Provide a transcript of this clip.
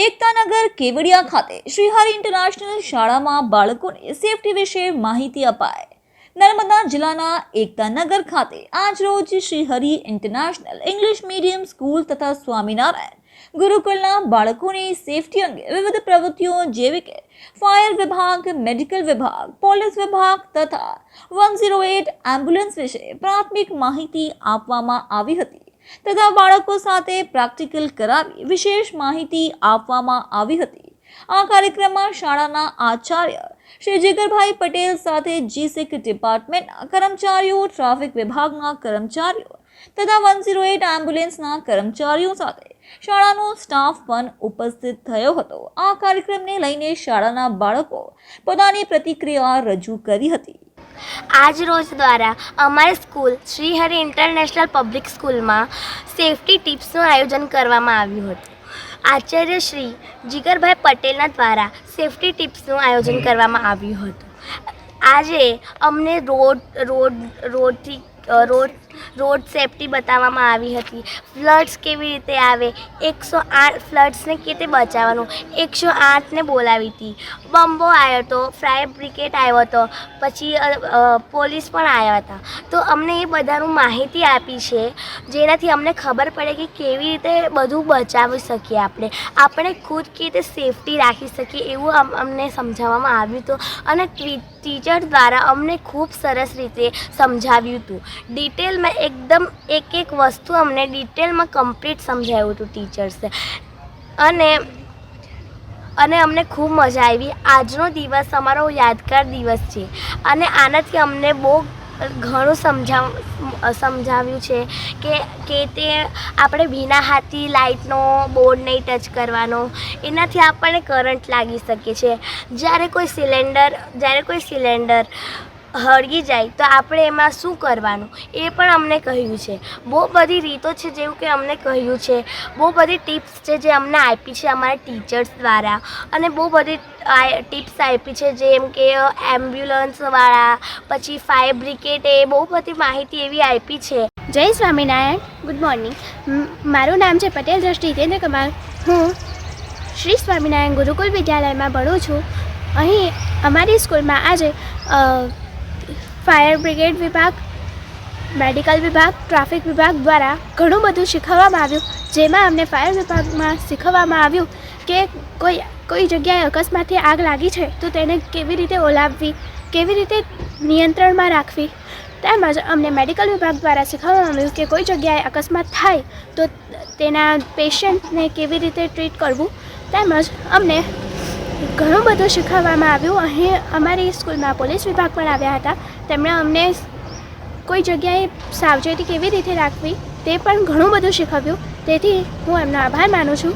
એકતાનગર કેવડિયા ખાતે શ્રીહરિ ઇન્ટરનેશનલ શાળામાં બાળકોને સેફટી વિશે માહિતી અપાય. નર્મદા જિલ્લાના એકતાનગર ખાતે આજરોજ Shrihari international English medium school તથા સ્વામિનારાયણ ગુરુકુળના બાળકોની સેફટી અંગે વિવિધ પ્રવૃત્તિઓ જેવી કે ફાયર વિભાગ મેડિકલ વિભાગ પોલીસ વિભાગ તથા વન ઝીરો એટ એમ્બ્યુલન્સ વિશે પ્રાથમિક માહિતી આપવામાં આવી હતી. તથા બાળકો સાથે પ્રેક્ટિકલ કરાવી વિશેષ માહિતી આપવામાં આવી હતી. આ કાર્યક્રમમાં શાળાના આચાર્ય શ્રી જીગરભાઈ પટેલ સાથે જીસીક ડિપાર્ટમેન્ટના કર્મચારીઓ, ટ્રાફિક વિભાગના કર્મચારીઓ તથા વન ઝીરો એટ એમ્બ્યુલન્સના કર્મચારીઓ સાથે શાળાનો સ્ટાફ પણ ઉપસ્થિત થયો હતો. આ કાર્યક્રમને લઈને શાળાના બાળકો પોતાની પ્રતિક્રિયા રજૂ કરી હતી. આજ રોજ દ્વારા અમારી સ્કૂલ શ્રીહરિ ઇન્ટરનેશનલ પબ્લિક સ્કૂલમાં સેફટી ટિપ્સનું આયોજન કરવામાં આવ્યું હતું. આચાર્ય શ્રી જીગરભાઈ પટેલના દ્વારા સેફટી ટિપ્સનું આયોજન કરવામાં આવ્યું હતું. આજે અમને રોડ રોડ, રોડથી રોડ રોડ સેફટી બતાવવામાં આવી હતી. ફ્લડ્સ કેવી રીતે આવે? એકસો આઠ ફ્લડ્સને કેવી રીતે બચાવવાનું? એકસો આઠને બોલાવી હતી. બમ્બો આવ્યો હતો, ફાયર બ્રિગેડ આવ્યો હતો, પછી પોલીસ પણ આવ્યા હતા. તો અમને એ બધાનું માહિતી આપી છે, જેનાથી અમને ખબર પડે કે કેવી રીતે બધું બચાવી શકીએ આપણે. આપણે ખુદ કેવી રીતે સેફટી રાખી શકીએ એવું અમને સમજાવવામાં આવ્યું હતું. અને ટી- ટીચર દ્વારા અમને ખૂબ સરસ રીતે સમજાવ્યું હતું. ડિટેલમાં એકદમ એક એક વસ્તુ અમને ડિટેલમાં કમ્પ્લીટ સમજાવ્યું હતું ટીચર્સે અને અને અમને ખૂબ મજા આવી. આજનો દિવસ અમારો યાદગાર દિવસ છે. અને આનાથી અમને બહુ ઘણું સમજાવ, સમજાવ્યું છે કે કે તે આપણે ભીના હાથી લાઇટનો બોર્ડ નહીં ટચ કરવાનો, એનાથી આપણને કરંટ લાગી શકે છે. જ્યારે કોઈ સિલિન્ડર, જ્યારે કોઈ સિલિન્ડર હળગી જાય, તો આપણે એમાં શું કરવાનું? એ પણ અમને કહ્યું છે. બહુ બધી રીતો છે જેવું કે અમને કહ્યું છે. બહુ બધી ટિપ્સ છે જે અમને આપી છે અમારા ટીચર્સ દ્વારા. અને બહુ બધી ટિપ્સ આપી છે જેમ કે એમ્બ્યુલન્સવાળા પછી ફાયર એ બહુ બધી માહિતી એવી આપી છે. જય સ્વામિનારાયણ ગુડ મોર્નિંગ મારું નામ છે પટેલ દ્રષ્ટિ હિતેન્દ્ર કુમાર. હું શ્રી સ્વામિનારાયણ ગુરુકુલ વિદ્યાલયમાં ભણું છું. અહીં અમારી સ્કૂલમાં આજે ફાયર બ્રિગેડ વિભાગ, મેડિકલ વિભાગ, ટ્રાફિક વિભાગ દ્વારા ઘણું બધું શીખવવામાં આવ્યું. જેમાં અમને ફાયર વિભાગમાં શીખવવામાં આવ્યું કે કોઈ કોઈ જગ્યાએ અકસ્માતથી આગ લાગી છે, તો તેને કેવી રીતે ઓલાવવી, કેવી રીતે નિયંત્રણમાં રાખવી? તેમજ અમને મેડિકલ વિભાગ દ્વારા શીખવવામાં આવ્યું કે કોઈ જગ્યાએ અકસ્માત થાય, તો તેના પેશન્ટને કેવી રીતે ટ્રીટ કરવું? તેમજ અમને ઘણું બધું શીખવવામાં આવ્યું. અહીં અમારી સ્કૂલમાં પોલીસ વિભાગ પણ આવ્યા હતા. તેમણે અમને કોઈ જગ્યાએ સાવચેતી કેવી રીતે રાખવી તે પણ ઘણું બધું શીખવ્યું. તેથી હું એમનો આભાર માનું છું.